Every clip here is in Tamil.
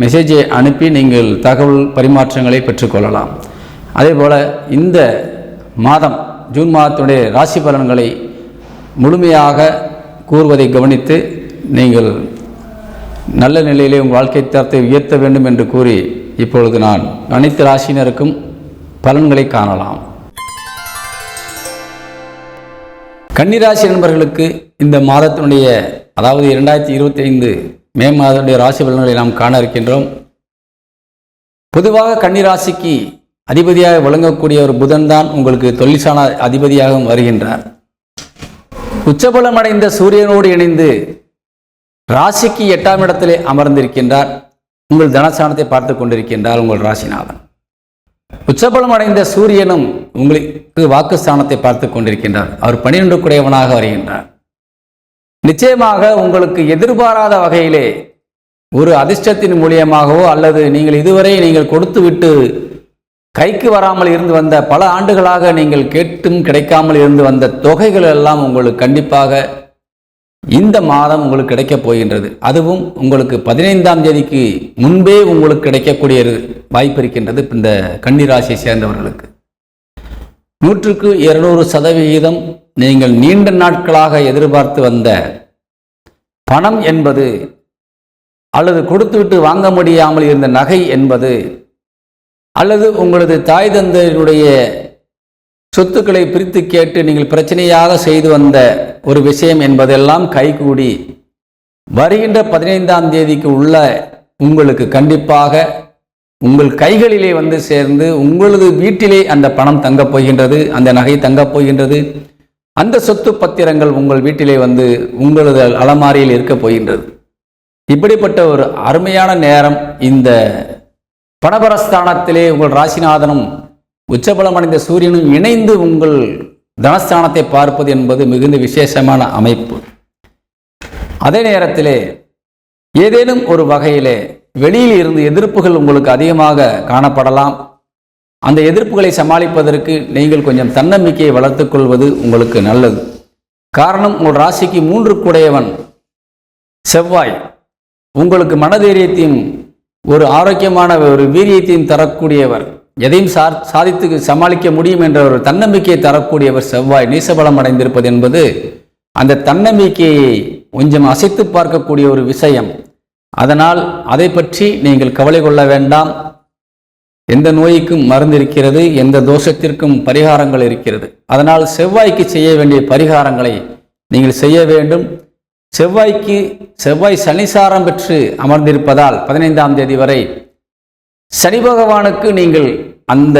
மெசேஜை அனுப்பி நீங்கள் தகவல் பரிமாற்றங்களை பெற்றுக்கொள்ளலாம். அதே போல் இந்த மாதம் ஜூன் மாதத்துடைய ராசி பலன்களை முழுமையாக கூறுவதை கவனித்து நீங்கள் நல்ல நிலையிலே உங்கள் வாழ்க்கை தரத்தை உயர்த்த வேண்டும் என்று கூறி இப்பொழுது நான் அனைத்து ராசியினருக்கும் பலன்களை காணலாம். கன்னிராசி நண்பர்களுக்கு இந்த மாதத்தினுடைய அதாவது இரண்டாயிரத்தி இருபத்தி ஐந்து மே மாதத்துடைய ராசி பலன்களை நாம் காண இருக்கின்றோம். பொதுவாக கன்னிராசிக்கு அதிபதியாக விளங்கக்கூடிய ஒரு புதன் தான் உங்களுக்கு தொழிற்சான அதிபதியாகவும் வருகின்றார். உச்சபலம் அடைந்த சூரியனோடு இணைந்து ராசிக்கு எட்டாம் இடத்திலே அமர்ந்திருக்கின்றார். உங்கள் தனஸ்தானத்தை பார்த்து கொண்டிருக்கின்றார் உங்கள் ராசிநாதன். உச்சபலம் அடைந்த சூரியனும் உங்களுக்கு வாக்குஸ்தானத்தை பார்த்து கொண்டிருக்கின்றார். அவர் பனிரெண்டு குடையவனாக வருகின்றார். நிச்சயமாக உங்களுக்கு எதிர்பாராத வகையிலே ஒரு அதிர்ஷ்டத்தின் மூலியமாகவோ அல்லது நீங்கள் இதுவரை நீங்கள் கொடுத்து விட்டு கைக்கு வராமல் இருந்து வந்த பல ஆண்டுகளாக நீங்கள் கேட்டும் கிடைக்காமல் இருந்து வந்த தொகைகள் எல்லாம் உங்களுக்கு கண்டிப்பாக இந்த மாதம் உங்களுக்கு கிடைக்கப் போகின்றது. அதுவும் உங்களுக்கு பதினைந்தாம் தேதிக்கு முன்பே உங்களுக்கு கிடைக்கக்கூடிய வாய்ப்பு இருக்கின்றது இந்த கன்னிராசியை சேர்ந்தவர்களுக்கு. நூற்றுக்கு இருநூறு சதவிகிதம் நீங்கள் நீண்ட நாட்களாக எதிர்பார்த்து வந்த பணம் என்பது அல்லது கொடுத்துவிட்டு வாங்க முடியாமல் இருந்த நகை என்பது அல்லது உங்களது தாய் தந்தையருடைய சொத்துக்களை பிரித்து கேட்டு நீங்கள் பிரச்சனையாக செய்து வந்த ஒரு விஷயம் என்பதெல்லாம் கைகூடி வருகின்ற பதினைந்தாம் தேதிக்கு உள்ள உங்களுக்கு கண்டிப்பாக உங்கள் கைகளிலே வந்து சேர்ந்து உங்களது வீட்டிலே அந்த பணம் தங்கப் போகின்றது அந்த நகை தங்கப் போகின்றது. அந்த சொத்து பத்திரங்கள் உங்கள் வீட்டிலே வந்து உங்களது அலமாரியில் இருக்கப் போகின்றது. இப்படிப்பட்ட ஒரு அருமையான நேரம் இந்த பணபரஸ்தானத்திலே உங்கள் ராசிநாதனும் உச்சபலம் அடைந்த சூரியனும் இணைந்து உங்கள் தனஸ்தானத்தை பார்ப்பது என்பது மிகுந்த விசேஷமான அமைப்பு. அதே நேரத்திலே ஏதேனும் ஒரு வகையிலே வெளியில் இருந்து எதிர்ப்புகள் உங்களுக்கு அதிகமாக காணப்படலாம். அந்த எதிர்ப்புகளை சமாளிப்பதற்கு நீங்கள் கொஞ்சம் தன்னம்பிக்கையை வளர்த்துக்கொள்வது உங்களுக்கு நல்லது. காரணம் உங்கள் ராசிக்கு மூன்று கூடையவன் செவ்வாய். உங்களுக்கு மனதைரியத்தையும் ஒரு ஆரோக்கியமான ஒரு வீரியத்தையும் தரக்கூடியவர். எதையும் சா சாதித்து சமாளிக்க முடியும் என்ற ஒரு தன்னம்பிக்கையை தரக்கூடியவர் செவ்வாய். நீசபலம் அடைந்திருப்பது என்பது அந்த தன்னம்பிக்கையை கொஞ்சம் அசைத்து பார்க்கக்கூடிய ஒரு விஷயம். அதனால் அதை பற்றி நீங்கள் கவலை கொள்ள வேண்டாம். எந்த நோய்க்கும் மருந்து இருக்கிறது எந்த தோஷத்திற்கும் பரிகாரங்கள் இருக்கிறது. அதனால் செவ்வாய்க்கு செய்ய வேண்டிய பரிகாரங்களை நீங்கள் செய்ய வேண்டும். செவ்வாய்க்கு செவ்வாய் சனிசாரம் பெற்று அமர்ந்திருப்பதால் பதினைந்தாம் தேதி வரை சனி பகவானுக்கு நீங்கள் அந்த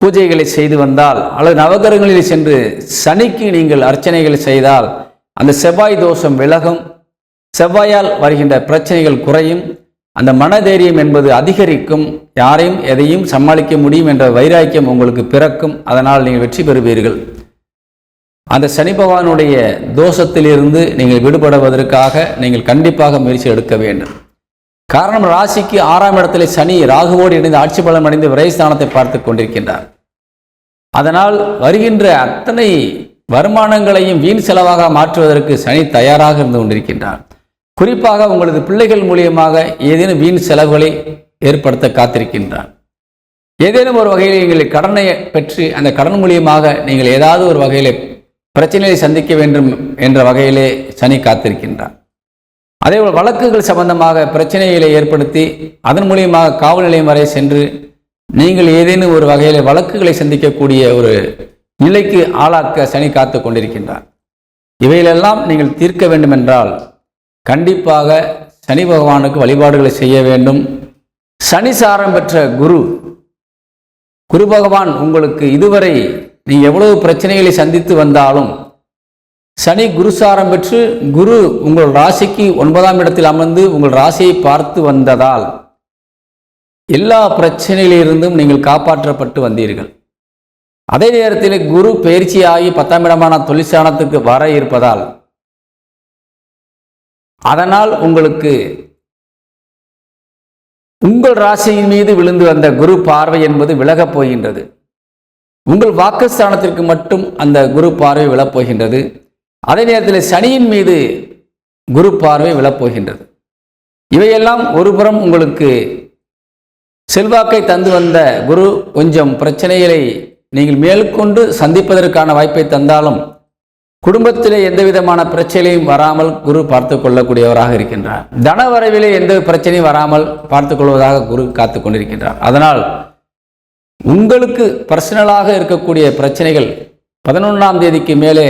பூஜைகளை செய்து வந்தால் அல்லது நவகரங்களில் சென்று சனிக்கு நீங்கள் அர்ச்சனைகளை செய்தால் அந்த செவ்வாய் தோஷம் விலகும். செவ்வாயால் வருகின்ற பிரச்சனைகள் குறையும். அந்த மனதைரியம் என்பது அதிகரிக்கும் யாரையும் எதையும் சமாளிக்க முடியும் என்ற வைராக்கியம் உங்களுக்கு பிறக்கும் அதனால் நீங்கள் வெற்றி பெறுவீர்கள். அந்த சனி பகவானுடைய தோஷத்திலிருந்து நீங்கள் விடுபடுவதற்காக நீங்கள் கண்டிப்பாக முயற்சி எடுக்க வேண்டும். காரணம் ராசிக்கு ஆறாம் இடத்திலே சனி ராகுவோடு இணைந்து ஆட்சி பலம் அடைந்து விரைஸ்தானத்தை பார்த்து கொண்டிருக்கின்றார். அதனால் வருகின்ற அத்தனை வருமானங்களையும் வீண் செலவாக மாற்றுவதற்கு சனி தயாராக இருந்து கொண்டிருக்கின்றார். குறிப்பாக உங்களது பிள்ளைகள் மூலியமாக ஏதேனும் வீண் செலவுகளை ஏற்படுத்த காத்திருக்கின்றார் ஏதேனும் ஒரு வகையில் நீங்கள் கடனை பெற்று அந்த கடன் மூலியமாக நீங்கள் ஏதாவது ஒரு வகையில் பிரச்சனையை சந்திக்க வேண்டும் என்ற வகையிலே சனி காத்திருக்கின்றார் அதேபோல் வழக்குகள் சம்பந்தமாக பிரச்சனைகளை ஏற்படுத்தி அதன் மூலியமாக காவல் நிலையம் வரை சென்று நீங்கள் ஏதேனும் ஒரு வகையில் வழக்குகளை சந்திக்கக்கூடிய ஒரு நிலைக்கு ஆளாக்க சனி காத்து கொண்டிருக்கின்றார் இவையிலெல்லாம் நீங்கள் தீர்க்க வேண்டுமென்றால் கண்டிப்பாக சனி பகவானுக்கு வழிபாடுகளை செய்ய வேண்டும். சனி சாரம் பெற்ற குரு குரு பகவான் உங்களுக்கு இதுவரை நீ எவ்வளவு பிரச்சனைகளை சந்தித்து வந்தாலும் சனி குருசாரம் பெற்று குரு உங்கள் ராசிக்கு ஒன்பதாம் இடத்தில் அமர்ந்து உங்கள் ராசியை பார்த்து வந்ததால் எல்லா பிரச்சனையிலிருந்தும் நீங்கள் காப்பாற்றப்பட்டு வந்தீர்கள். அதே நேரத்தில் குரு பயிற்சியாகி பத்தாம் இடமான தொழிற்சானத்துக்கு வர இருப்பதால் அதனால் உங்களுக்கு உங்கள் ராசியின் மீது விழுந்து வந்த குரு பார்வை என்பது விலகப் போகின்றது. உங்கள் வாக்குஸ்தானத்திற்கு மட்டும் அந்த குரு பார்வை விழப்போகின்றது அதே நேரத்தில் சனியின் மீது குரு பார்வை விழப்போகின்றது இவையெல்லாம் ஒருபுறம் உங்களுக்கு செல்வாக்கை தந்து வந்த குரு கொஞ்சம் பிரச்சனைகளை நீங்கள் மேற்கொண்டு சந்திப்பதற்கான வாய்ப்பை தந்தாலும் குடும்பத்திலே எந்த விதமான பிரச்சனையும் வராமல் குரு பார்த்து கொள்ளக்கூடியவராக இருக்கின்றார். தன வரவிலே எந்த பிரச்சனையும் வராமல் பார்த்து கொள்வதாக குரு காத்து கொண்டிருக்கின்றார். அதனால் உங்களுக்கு பர்சனலாக இருக்கக்கூடிய பிரச்சனைகள் பதினொன்றாம் தேதிக்கு மேலே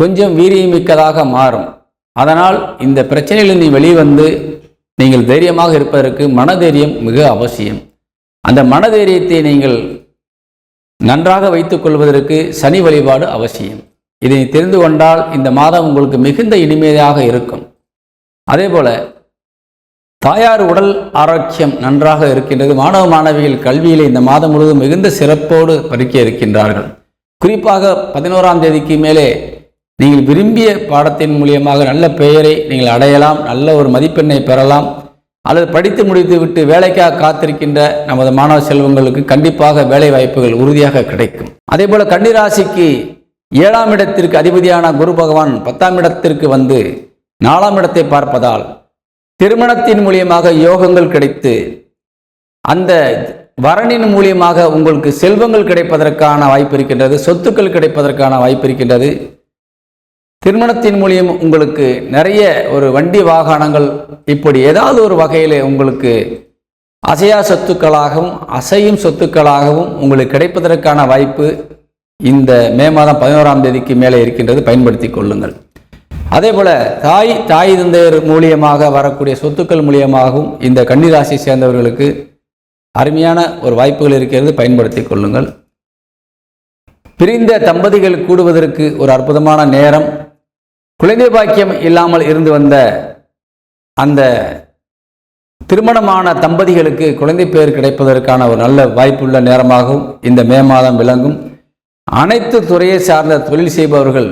கொஞ்சம் வீரியமிக்கதாக மாறும். அதனால் இந்த பிரச்சனையில் நீ வெளிவந்து நீங்கள் தைரியமாக இருப்பதற்கு மனதைரியம் மிக அவசியம். அந்த மனதைரியத்தை நீங்கள் நன்றாக வைத்துக் கொள்வதற்கு சனி வழிபாடு அவசியம். இதை தெரிந்து கொண்டால் இந்த மாதம் உங்களுக்கு மிகுந்த இனிமையாக இருக்கும். அதே போல தாயார் உடல் ஆரோக்கியம் நன்றாக இருக்கின்றது. மாணவ மாணவிகள் கல்வியில் இந்த மாதம் முழுவதும் மிகுந்த சிறப்போடு படிக்க இருக்கின்றார்கள். குறிப்பாக பதினோராம் தேதிக்கு மேலே நீங்கள் விரும்பிய பாடத்தின் மூலியமாக நல்ல பெயரை நீங்கள் அடையலாம் நல்ல ஒரு மதிப்பெண்ணை பெறலாம் அல்லது படித்து முடித்துவிட்டு வேலைக்காக காத்திருக்கின்ற நமது மாணவ செல்வங்களுக்கு கண்டிப்பாக வேலை வாய்ப்புகள் உறுதியாக கிடைக்கும். அதே போல கன்னிராசிக்கு ஏழாம் இடத்திற்கு அதிபதியான குரு பகவான் பத்தாம் இடத்திற்கு வந்து நாலாம் இடத்தை பார்ப்பதால் திருமணத்தின் மூலியமாக யோகங்கள் கிடைத்து அந்த வரணின் மூலியமாக உங்களுக்கு செல்வங்கள் கிடைப்பதற்கான வாய்ப்பு இருக்கின்றது சொத்துக்கள் கிடைப்பதற்கான வாய்ப்பு இருக்கின்றது. திருமணத்தின் மூலியம் உங்களுக்கு நிறைய ஒரு வண்டி வாகனங்கள் இப்படி ஏதாவது ஒரு வகையில் உங்களுக்கு அசையா சொத்துக்களாகவும் அசையும் சொத்துக்களாகவும் உங்களுக்கு கிடைப்பதற்கான வாய்ப்பு இந்த மே மாதம் பதினோராம் தேதிக்கு மேலே இருக்கின்றது பயன்படுத்தி கொள்ளுங்கள். அதே போல் தாய் தாய் தந்தையர் மூலியமாக வரக்கூடிய சொத்துக்கள் மூலியமாகவும் இந்த கன்னிராசியை சேர்ந்தவர்களுக்கு அருமையான ஒரு வாய்ப்புகள் இருக்கிறது பயன்படுத்தி கொள்ளுங்கள். பிரிந்த தம்பதிகள் கூடுவதற்கு ஒரு அற்புதமான நேரம். குழந்தை பாக்கியம் இல்லாமல் இருந்து வந்த அந்த திருமணமான தம்பதிகளுக்கு குழந்தை பேர் கிடைப்பதற்கான ஒரு நல்ல வாய்ப்புள்ள நேரமாகவும் இந்த மே மாதம் விளங்கும். அனைத்து துறையை சார்ந்த தொழில் செய்பவர்கள்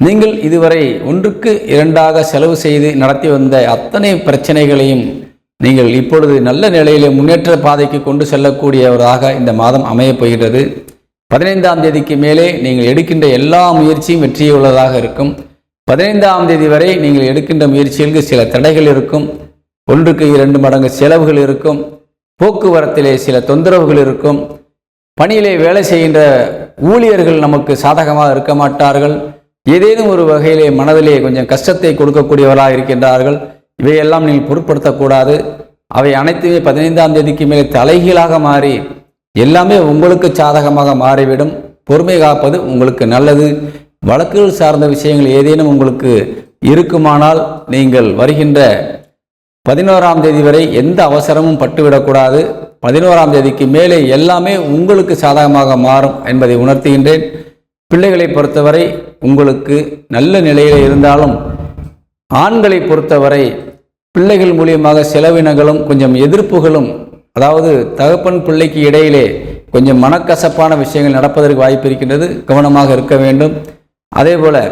நீங்கள் இதுவரை ஒன்றுக்கு இரண்டாக செலவு செய்து நடத்தி வந்த அத்தனை பிரச்சனைகளையும் நீங்கள் இப்பொழுது நல்ல நிலையிலே முன்னேற்ற பாதைக்கு கொண்டு செல்லக்கூடியவராக இந்த மாதம் அமையப் போகிறது பதினைந்தாம் தேதிக்கு மேலே நீங்கள் எடுக்கின்ற எல்லா முயற்சியும் வெற்றியுள்ளதாக இருக்கும். பதினைந்தாம் தேதி வரை நீங்கள் எடுக்கின்ற முயற்சிகளுக்கு சில தடைகள் இருக்கும். ஒன்றுக்கு இரண்டு மடங்கு செலவுகள் இருக்கும். போக்குவரத்திலே சில தொந்தரவுகள் இருக்கும். பணியிலே வேலை செய்கின்ற ஊழியர்கள் நமக்கு சாதகமாக இருக்க மாட்டார்கள். ஏதேனும் ஒரு வகையிலே மனதிலே கொஞ்சம் கஷ்டத்தை கொடுக்கக்கூடியவர்களாக இருக்கின்றார்கள். இவையெல்லாம் நீங்கள் பொருட்படுத்தக்கூடாது. அவை அனைத்துமே பதினைந்தாம் தேதிக்கு மேலே தலைகீழாக மாறி எல்லாமே உங்களுக்கு சாதகமாக மாறிவிடும். பொறுமை காப்பது உங்களுக்கு நல்லது. வழக்குகள் சார்ந்த விஷயங்கள் ஏதேனும் உங்களுக்கு இருக்குமானால் நீங்கள் வருகின்ற பதினோராம் தேதி வரை எந்த அவசரமும் பட்டுவிடக்கூடாது. பதினோராம் தேதிக்கு மேலே எல்லாமே உங்களுக்கு சாதகமாக மாறும் என்பதை உணர்த்துகின்றேன். பிள்ளைகளை பொறுத்தவரை உங்களுக்கு நல்ல நிலையில் இருந்தாலும் ஆண்களை பொறுத்தவரை பிள்ளைகள் மூலியமாக செலவினங்களும் கொஞ்சம் எதிர்ப்புகளும் அதாவது தகப்பன் பிள்ளைக்கு இடையிலே கொஞ்சம் மனக்கசப்பான விஷயங்கள் நடப்பதற்கு வாய்ப்பு இருக்கின்றது கவனமாக இருக்க வேண்டும். அதே போல்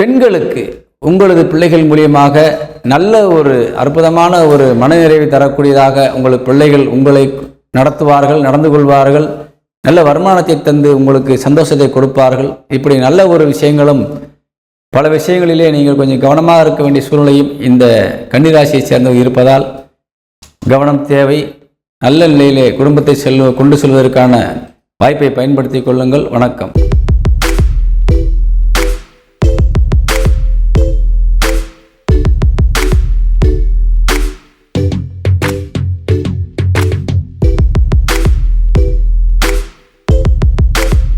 பெண்களுக்கு உங்களது பிள்ளைகள் மூலியமாக நல்ல ஒரு அற்புதமான ஒரு மனநிறைவை தரக்கூடியதாக உங்களது பிள்ளைகள் உங்களை நடத்துவார்கள் நடந்து கொள்வார்கள். நல்ல வருமானத்தை தந்து உங்களுக்கு சந்தோஷத்தை கொடுப்பார்கள். இப்படி நல்ல ஒரு விஷயங்களும் பல விஷயங்களிலே நீங்கள் கொஞ்சம் கவனமாக இருக்க வேண்டிய சூழ்நிலையும் இந்த கன்னிராசியை சேர்ந்தவர்கள் இருப்பதால் கவனம் தேவை. நல்ல நிலையிலே குடும்பத்தை செல்வ கொண்டு செல்வதற்கான வாய்ப்பை பயன்படுத்திக் கொள்ளுங்கள். வணக்கம்.